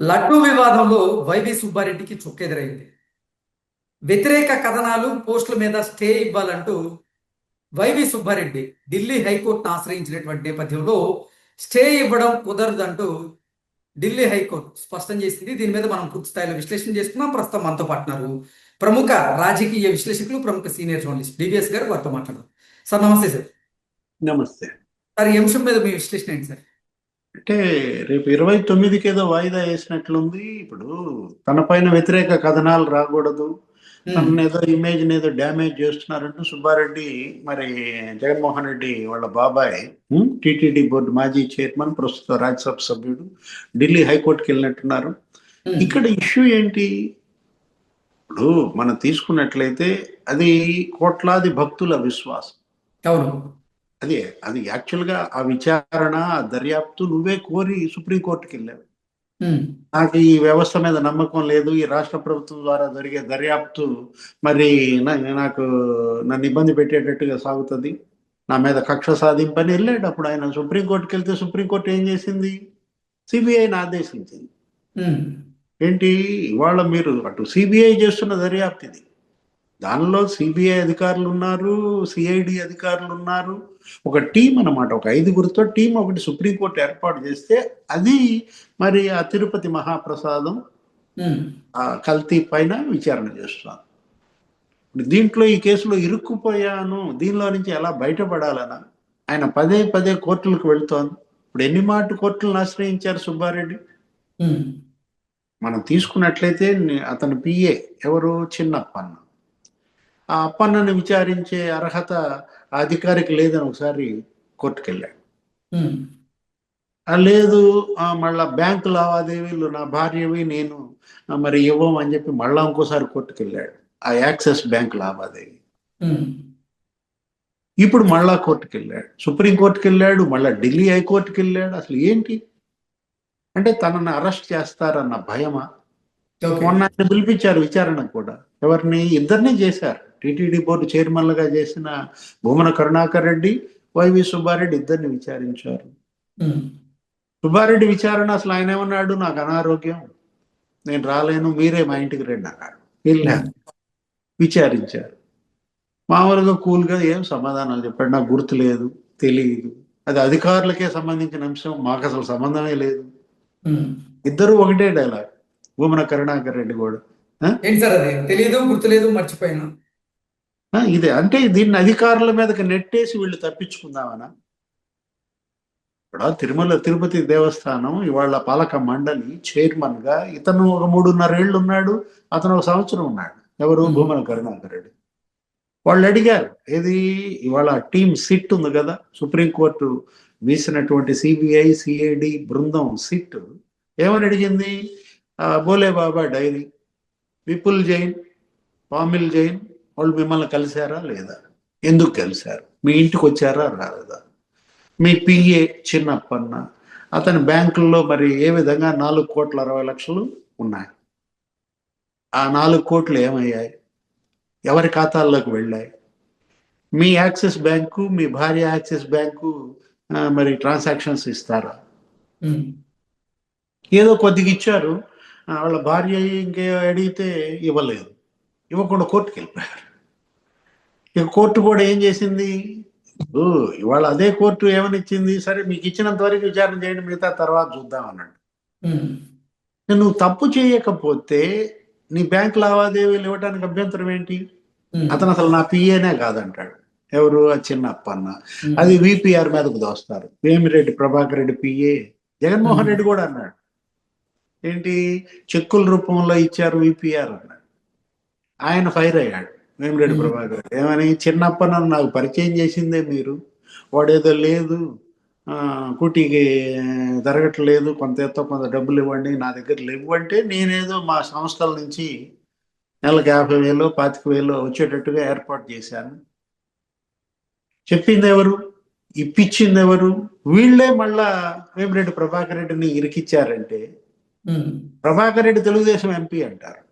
లడ్డూ వివాదంలో వైవి సుబ్బారెడ్డికి చుక్కెదురైంది. వ్యతిరేక కథనాలు పోస్టుల మీద స్టే ఇవ్వాలంటూ వైవి సుబ్బారెడ్డి ఢిల్లీ హైకోర్టును ఆశ్రయించినటువంటి నేపథ్యంలో స్టే ఇవ్వడం కుదరదంటూ ఢిల్లీ హైకోర్టు స్పష్టం చేసింది. దీని మీద మనం పూర్తి స్థాయిలో విశ్లేషణ చేసుకున్నాం. ప్రస్తుతం మనతో పాటున్నారు ప్రముఖ రాజకీయ విశ్లేషకులు ప్రముఖ సీనియర్ జర్నలిస్ట్ డివిఎస్ గారు. వారితో మాట్లాడదాం. సార్ నమస్తే సార్. నమస్తే. సార్ ఈ అంశం మీద మీ విశ్లేషణ ఏంటి సార్? అంటే రేపు ఇరవై తొమ్మిదికి ఏదో వాయిదా వేసినట్లుంది. ఇప్పుడు తన పైన వ్యతిరేక కథనాలు రాకూడదు. తన ఏదో ఇమేజ్ ఏదో డ్యామేజ్ చేస్తున్నారంటూ సుబ్బారెడ్డి మరి జగన్మోహన్ రెడ్డి వాళ్ళ బాబాయ్ టిటిడి బోర్డు మాజీ చైర్మన్ ప్రస్తుత రాజ్యసభ సభ్యుడు ఢిల్లీ హైకోర్టుకి వెళ్ళినట్టున్నారు. ఇక్కడ ఇష్యూ ఏంటి? ఇప్పుడు మనం తీసుకున్నట్లయితే అది కోట్లాది భక్తుల విశ్వాసం. అవును. అదే అది యాక్చువల్గా ఆ విచారణ ఆ దర్యాప్తు నువ్వే కోరి సుప్రీంకోర్టుకి వెళ్ళావు నాకు ఈ వ్యవస్థ మీద నమ్మకం లేదు ఈ రాష్ట్ర ప్రభుత్వం ద్వారా జరిగే దర్యాప్తు మరి నాకు నన్ను ఇబ్బంది పెట్టేటట్టుగా సాగుతుంది. నా మీద కక్ష సాధింపని వెళ్ళాడు. అప్పుడు ఆయన సుప్రీంకోర్టుకి వెళ్తే సుప్రీంకోర్టు ఏం చేసింది? సిబిఐని ఆదేశించింది. ఏంటి? ఇవాళ మీరు అటు సిబిఐ చేస్తున్న దర్యాప్తు ఇది. దానిలో సిబిఐ అధికారులు ఉన్నారు సిఐడి అధికారులు ఉన్నారు. ఒక టీం అన్నమాట. ఒక ఐదుగురితో టీం ఒకటి సుప్రీంకోర్టు ఏర్పాటు చేస్తే అది మరి ఆ తిరుపతి మహాప్రసాదం ఆ కల్తీ పైన విచారణ చేస్తున్నాను ఇప్పుడు దీంట్లో ఈ కేసులో ఇరుక్కుపోయాను. దీనిలో నుంచి ఎలా బయటపడాలనా? ఆయన పదే పదే కోర్టులకు వెళ్తోంది. ఇప్పుడు ఎన్ని మాట కోర్టులను ఆశ్రయించారు సుబ్బారెడ్డి? మనం తీసుకున్నట్లయితే అతని పిఏ ఎవరు? చిన్నప్పన్న. ఆ అప్పన్నను విచారించే అర్హత అధికారికి లేదని ఒకసారి కోర్టుకు వెళ్ళాడు ఉమ్, ఆ లేదు మళ్ళా బ్యాంకు లావాదేవీలు నా భార్యవి నేను మరి ఇవ్వం అని చెప్పి మళ్ళా ఇంకోసారి కోర్టుకు వెళ్ళాడు ఆ యాక్సెస్ బ్యాంక్ లావాదేవీ. ఇప్పుడు మళ్ళా కోర్టుకు వెళ్ళాడు సుప్రీం కోర్టుకు వెళ్ళాడు మళ్ళా ఢిల్లీ హైకోర్టుకి వెళ్ళాడు అసలు ఏంటి? అంటే తనని అరెస్ట్ చేస్తారన్న భయమా. మొన్న పిలిపించారు విచారణ కూడా. ఎవరిని? ఇద్దరిని చేశారు. టిటిడి బోర్డు చైర్మన్లుగా చేసిన భూమన కరుణాకర్ రెడ్డి వైవి సుబ్బారెడ్డి ఇద్దరిని విచారించారు. సుబ్బారెడ్డి విచారణ అసలు ఆయన ఏమన్నాడు? నాకు అనారోగ్యం. నేను రాలేను. మీరే మా ఇంటికి రండి అన్నాడు విచారించారు. మామూలుగా కూల్గా ఏం సమాధానాలు చెప్పాడు? నాకు గుర్తు లేదు. తెలియదు అది అధికారులకే సంబంధించిన అంశం. మాకు అసలు సంబంధమే లేదు. ఇద్దరు ఒకటే డైలాగ్. భూమన కరుణాకర్ రెడ్డి కూడా. తెలియదు గుర్తులేదు మర్చిపోయాను. ఇదే. అంటే దీన్ని అధికారుల మీదకి నెట్టేసి వీళ్ళు తప్పించుకుందామనా? ఇక్కడ తిరుమల తిరుపతి దేవస్థానం ఇవాళ పాలక మండలి చైర్మన్గా ఇతను ఒక మూడున్నర ఏళ్ళు ఉన్నాడు అతను ఒక సంవత్సరం ఉన్నాడు. ఎవరు. భూమన కరుణాకర్ రెడ్డి. వాళ్ళు అడిగారు ఏది? ఇవాళ టీం సిట్ ఉంది కదా సుప్రీంకోర్టు వీసినటువంటి సిబిఐ సిఐడి బృందం సిట్. ఏమని అడిగింది? బోలే బాబా డైరీ విపుల్ జైన్ పామిల్ జైన్ వాళ్ళు మిమ్మల్ని కలిశారా? లేదా? ఎందుకు కలిశారు? మీ ఇంటికి వచ్చారా? రాలేదా? మీ పిఏ చిన్నప్పన్న అతని బ్యాంకుల్లో మరి ఏ విధంగా నాలుగు కోట్ల అరవై లక్షలు ఉన్నాయి? ఆ నాలుగు కోట్లు ఏమయ్యాయి? ఎవరి ఖాతాల్లోకి వెళ్ళాయి? మీ యాక్సిస్ బ్యాంకు మీ భార్య యాక్సిస్ బ్యాంకు మరి ట్రాన్సాక్షన్స్ ఇస్తారా? ఏదో కొద్దిగా ఇచ్చారు. వాళ్ళ భార్య ఇంకే అడిగితే ఇవ్వలేదు. ఇవ్వకుండా కోర్టుకి వెళ్ళిపోయారు. ఇక కోర్టు కూడా ఏం చేసింది? ఇవాళ అదే కోర్టు ఏమని ఇచ్చింది? సరే మీకు ఇచ్చినంత వరకు విచారణ చేయండి మిగతా తర్వాత చూద్దాం అన్నాడు. నువ్వు తప్పు చేయకపోతే నీ బ్యాంక్ లావాదేవీలు ఇవ్వడానికి అభ్యంతరం ఏంటి? అతను అసలు నా పిఏనే కాదంటాడు. ఎవరు? ఆ చిన్న అప్పన్న అది విపిఆర్ మీదకు దోస్తారు. వేమిరెడ్డి ప్రభాకర్ రెడ్డి పిఏ. జగన్మోహన్ రెడ్డి కూడా అన్నాడు. ఏంటి? చెక్కుల రూపంలో ఇచ్చారు విపిఆర్ అన్నాడు. ఆయన ఫైర్ అయ్యాడు. వేమిరెడ్డి. ప్రభాకర్ ఏమని? చిన్నప్ప నన్ను నాకు పరిచయం చేసిందే మీరు. వాడేదో లేదు. కూటికి జరగట్లేదు. కొంత ఎత్తో కొంత డబ్బులు ఇవ్వండి నా దగ్గర లేవు అంటే నేనేదో మా సంస్థల నుంచి నెలకు యాభై వేలు పాతిక వేలు వచ్చేటట్టుగా ఏర్పాటు చేశాను. చెప్పింది ఎవరు? ఇప్పించింది ఎవరు? వీళ్ళే మళ్ళా వేమిరెడ్డి ప్రభాకర్ రెడ్డిని ఇరికిచ్చారంటే ప్రభాకర్ రెడ్డి తెలుగుదేశం ఎంపీ అంటారు.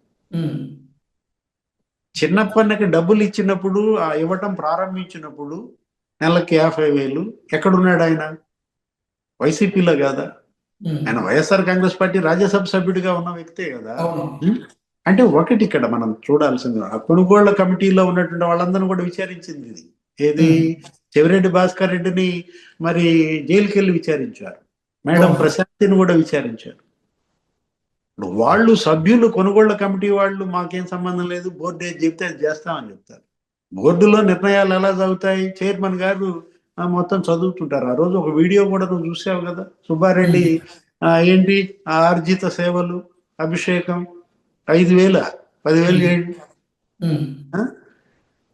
చిన్నప్పటికి డబ్బులు ఇచ్చినప్పుడు ఆ ఇవ్వటం ప్రారంభించినప్పుడు నెలకి యాభై వేలు. ఎక్కడున్నాడు ఆయన? వైసీపీలో కాదా. ఆయన వైఎస్ఆర్ కాంగ్రెస్ పార్టీ రాజ్యసభ సభ్యుడిగా ఉన్న వ్యక్తే కదా. అంటే ఒకటి ఇక్కడ మనం చూడాల్సింది ఆ కొనుగోళ్ళ కమిటీలో ఉన్నటువంటి వాళ్ళందరినీ కూడా విచారించింది ఇది. ఏది? చెవిరెడ్డి భాస్కర్ రెడ్డిని మరి జైలుకి వెళ్ళి విచారించారు. మేడం. ప్రశాంతిని కూడా విచారించారు. వాళ్ళు సభ్యులు కొనుగోళ్ళ కమిటీ వాళ్ళు మాకేం సంబంధం లేదు బోర్డు ఏది చెప్తే అది చేస్తామని చెప్తారు. బోర్డులో నిర్ణయాలు ఎలా జరుగుతాయి? చైర్మన్ గారు మొత్తం చదువుతుంటారు. ఆ రోజు ఒక వీడియో కూడా నువ్వు చూసావు కదా? సుబ్బారెడ్డి ఏంటి? ఆ ఆర్జిత సేవలు అభిషేకం ఐదు వేల పదివేలు చేయండి?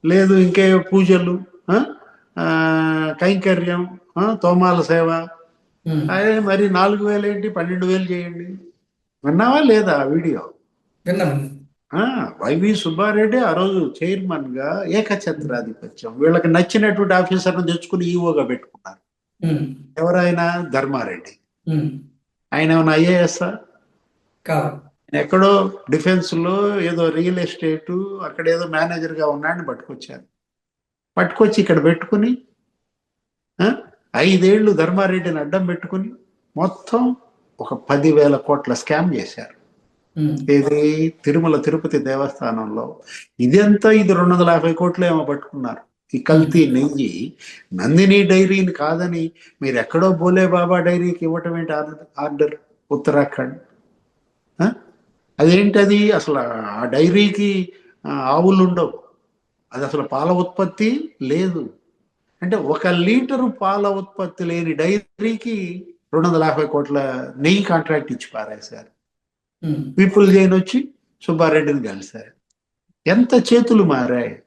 లేదు ఇంకే పూజలు కైంకర్యం? తోమాల సేవ. అదే మరి నాలుగు వేలు ఏంటి? పన్నెండు వేలు చేయండి. విన్నావా లేదా వీడియో? వైవి సుబ్బారెడ్డి ఆ రోజు చైర్మన్గా ఏకఛత్రాధిపత్యం. వీళ్ళకి నచ్చినటువంటి ఆఫీసర్ను తెచ్చుకుని ఈవోగా పెట్టుకున్నారు. ఎవరైనా? ధర్మారెడ్డి. ఆయన ఏమైనా ఐఏఎస్ ఎక్కడో డిఫెన్స్లో ఏదో రియల్ ఎస్టేట్ అక్కడ ఏదో మేనేజర్గా ఉన్నాడని పట్టుకొచ్చారు. పట్టుకొచ్చి ఇక్కడ పెట్టుకుని ఐదేళ్ళు ధర్మారెడ్డిని అడ్డం పెట్టుకుని మొత్తం ఒక పదివేల కోట్ల స్కామ్ చేశారు. ఇది తిరుమల తిరుపతి దేవస్థానంలో. ఇదంతా ఇది రెండు వందల యాభై కోట్లు ఏమో పట్టుకున్నారు. ఈ కల్తీ నెయ్యి నందిని డైరీని కాదని మీరు ఎక్కడో బోలే బాబా డైరీకి ఇవ్వటం ఏంటి ఆర్డర్- ఆర్డర్? ఉత్తరాఖండ్? అదేంటది? అసలు ఆ డైరీకి ఆవులు ఉండవు. అది అసలు పాల ఉత్పత్తి లేదు. అంటే ఒక లీటరు పాల ఉత్పత్తి లేని డైరీకి రెండు వందల యాభై కోట్ల నెయ్యి కాంట్రాక్ట్ ఇచ్చి పారేశారు. పీపుల్ జైన్ వచ్చి సుబ్బారెడ్డిని కలిశారు. ఎంత చేతులు మారాయి.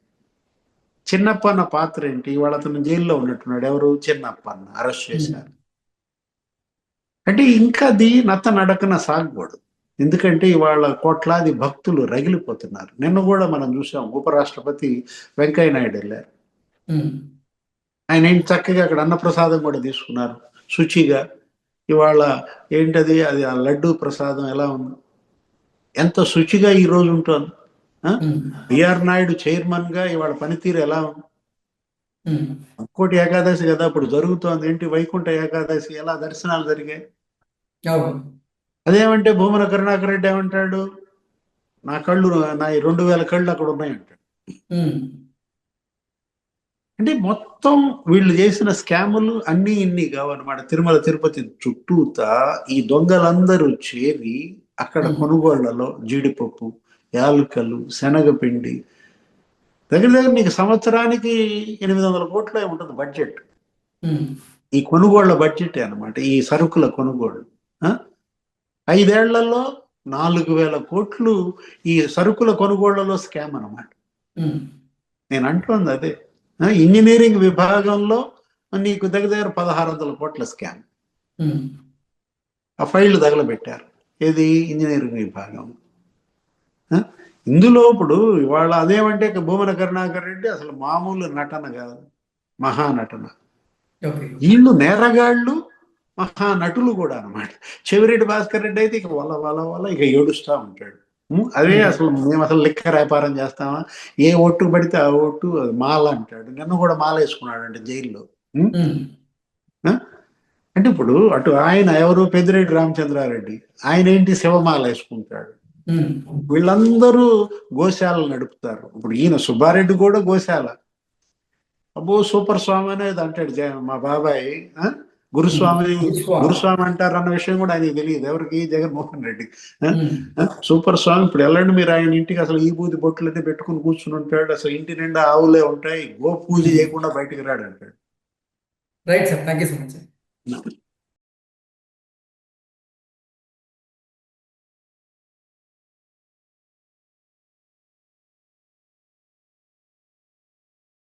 చిన్నప్పన్న పాత్ర ఏంటి? ఇవాళ అతను జైల్లో ఉన్నట్టున్నాడు. ఎవరు? చిన్నప్పన్న అరెస్ట్ చేశారు. అంటే ఇంకా అది నత్త నడకన సాగకూడదు. ఎందుకంటే ఇవాళ కోట్లాది భక్తులు రగిలిపోతున్నారు. నిన్న కూడా మనం చూసాం ఉపరాష్ట్రపతి వెంకయ్య నాయుడు వెళ్ళారు. ఆయన ఏంటి చక్కగా అక్కడ అన్నప్రసాదం కూడా తీసుకున్నారు. శుచిగా. ఇవాళ ఏంటది? అది ఆ లడ్డు ప్రసాదం ఎలా ఉంది? ఎంత శుచిగా ఈ రోజు ఉంటుంది. బిఆర్ నాయుడు చైర్మన్గా ఇవాళ పనితీరు ఎలా ఉంది. ఇంకోటి ఏకాదశి కదా ఇప్పుడు జరుగుతోంది. ఏంటి? వైకుంఠ ఏకాదశి ఎలా దర్శనాలు జరిగాయి? అదేమంటే భూమన కరుణాకర్ రెడ్డి ఏమంటాడు? నా కళ్ళు నా ఈ రెండు వేల కళ్ళు అక్కడ ఉన్నాయంటాడు. అంటే మొత్తం వీళ్ళు చేసిన స్కాములు అన్ని ఇన్ని కావన్నమాట తిరుమల తిరుపతి చుట్టూతా ఈ దొంగలందరూ చేరి అక్కడ. కొనుగోళ్ళలో జీడిపప్పు యాలకలు శనగపిండి దగ్గర దగ్గర నీకు సంవత్సరానికి ఎనిమిది వందల కోట్లే ఉంటుంది బడ్జెట్. ఈ కొనుగోళ్ళ బడ్జెట్ అన్నమాట ఈ సరుకుల కొనుగోళ్ళు ఆ? ఐదేళ్ళలో నాలుగు వేల కోట్లు ఈ సరుకుల కొనుగోళ్ళలో స్కామ్ అన్నమాట ఉమ్. నేను అంటోంది అదే ఇంజనీరింగ్ విభాగంలో నీకు దగ్గర దగ్గర పదహారు వందల కోట్ల స్కామ్. ఆ ఫైళ్ళు తగలబెట్టారు. ఏది? ఇంజనీరింగ్ విభాగం? ఇందులో ఇప్పుడు ఇవాళ అదేమంటే భూమన కరుణాకర్ రెడ్డి అసలు మామూలు నటన కాదు. మహానటన వీళ్ళు నేరగాళ్ళు మహా నటులు కూడా అన్నమాట. చెవిరెడ్డి భాస్కర్ రెడ్డి అయితే ఇక వల్ల వల్ల వల్ల ఇక ఏడుస్తా ఉంటాడు. అదే అసలు మేము అసలు లెక్క వ్యాపారం చేస్తామా? ఏ ఒట్టు పడితే ఆ అది మాల అంటాడు. నిన్న కూడా మాల వేసుకున్నాడు అంటే జైల్లో. అంటే ఇప్పుడు అటు ఆయన ఎవరు? పెద్దిరెడ్డి రామచంద్రారెడ్డి. ఆయన ఏంటి? శివమాల వేసుకుంటాడు. వీళ్ళందరూ గోశాలలు నడుపుతారు. ఇప్పుడు ఈయన సుబ్బారెడ్డి కూడా గోశాల. అబ్బో సూపర్ స్వామి అనేది అంటాడు మా బాబాయ్? గురుస్వామి గురుస్వామి. అంటారు అన్న విషయం కూడా ఆయనకి తెలియదు. ఎవరికి? జగన్మోహన్ రెడ్డి? సూపర్ స్వామి ఇప్పుడు వెళ్ళండి మీరు ఆయన ఇంటికి అసలు ఈ బూది బొట్లన్నీ పెట్టుకుని కూర్చుని ఉంటాడు. అసలు ఇంటి నిండా ఆవులే ఉంటాయి. గో పూజ చేయకుండా బయటికి రాడు అంటాడు. Right sir thank you so much sir